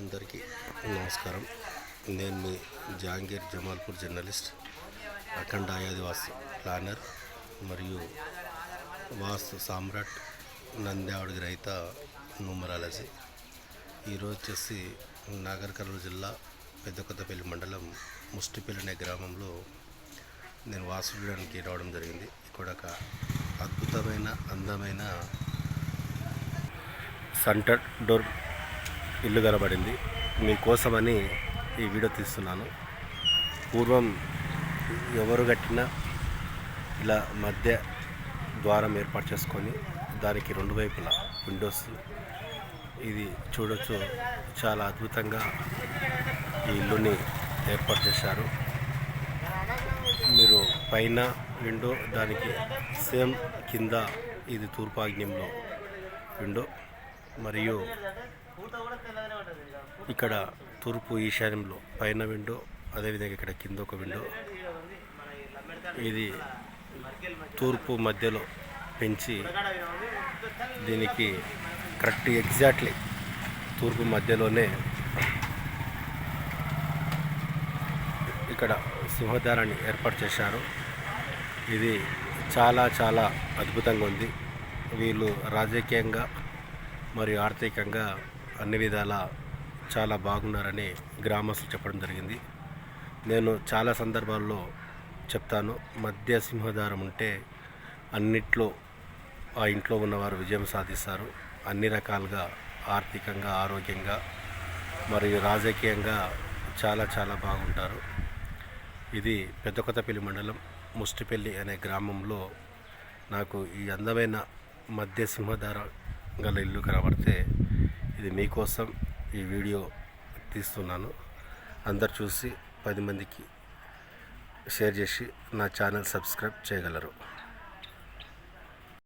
అందరికీ నమస్కారం. నేను మీ జాంగీర్ జమాల్పూర్ జర్నలిస్ట్ అఖండ ఆయాదివాస్ ప్లానర్ మరియు వాస్తు సామ్రాట్ నంద్యావడి రైత న్యూమరాలజీ ఈరోజు వచ్చేసి నాగర్ కర్నూలు జిల్లా పెద్దకొత్తపల్లి మండలం ముష్టిపల్లి అనే గ్రామంలో నేను వాసు చూడడానికి రావడం జరిగింది. ఇక్కడ ఒక అద్భుతమైన అందమైన సెంటర్ డోర్ ఇల్లు కనబడింది. మీకోసమని ఈ వీడియో తీస్తున్నాను. పూర్వం ఎవరు కట్టినా ఇలా మధ్య ద్వారం ఏర్పాటు చేసుకొని దానికి రెండు వైపులా విండోస్ ఇది చూడొచ్చు. చాలా అద్భుతంగా ఈ ఇల్లుని ఏర్పాటు చేశారు. మీరు పైన విండో దానికి సేమ్ కింద ఇది తూర్పాగ్న్యంలో విండో మరియు ఇక్కడ తూర్పు ఈశాన్యంలో పైన విండో అదేవిధంగా ఇక్కడ కింద ఒక విండో. ఇది తూర్పు మధ్యలో పెంచి దీనికి కరెక్ట్ ఎగ్జాక్ట్లీ తూర్పు మధ్యలోనే ఇక్కడ సింహద్వారాన్ని ఏర్పాటు చేశారు. ఇది చాలా చాలా అద్భుతంగా ఉంది. వీళ్ళు రాజకీయంగా మరియు ఆర్థికంగా అన్ని విధాల చాలా బాగున్నారని గ్రామస్తులు చెప్పడం జరిగింది. నేను చాలా సందర్భాల్లో చెప్తాను మధ్య సింహధారం ఉంటే అన్నిట్లో ఆ ఇంట్లో ఉన్నవారు విజయం సాధిస్తారు. అన్ని రకాలుగా ఆర్థికంగా ఆరోగ్యంగా మరియు రాజకీయంగా చాలా చాలా బాగుంటారు. ఇది పెద్ద కొత్తపల్లి మండలం ముష్టిపల్లి అనే గ్రామంలో నాకు ఈ అందమైన మధ్య సింహధార గల ఇల్లు కనబడితే ఇది మీకోసం ఈ వీడియో తీస్తున్నాను. అందరు చూసి పది మందికి షేర్ చేసి నా ఛానల్ సబ్స్క్రైబ్ చేయగలరు.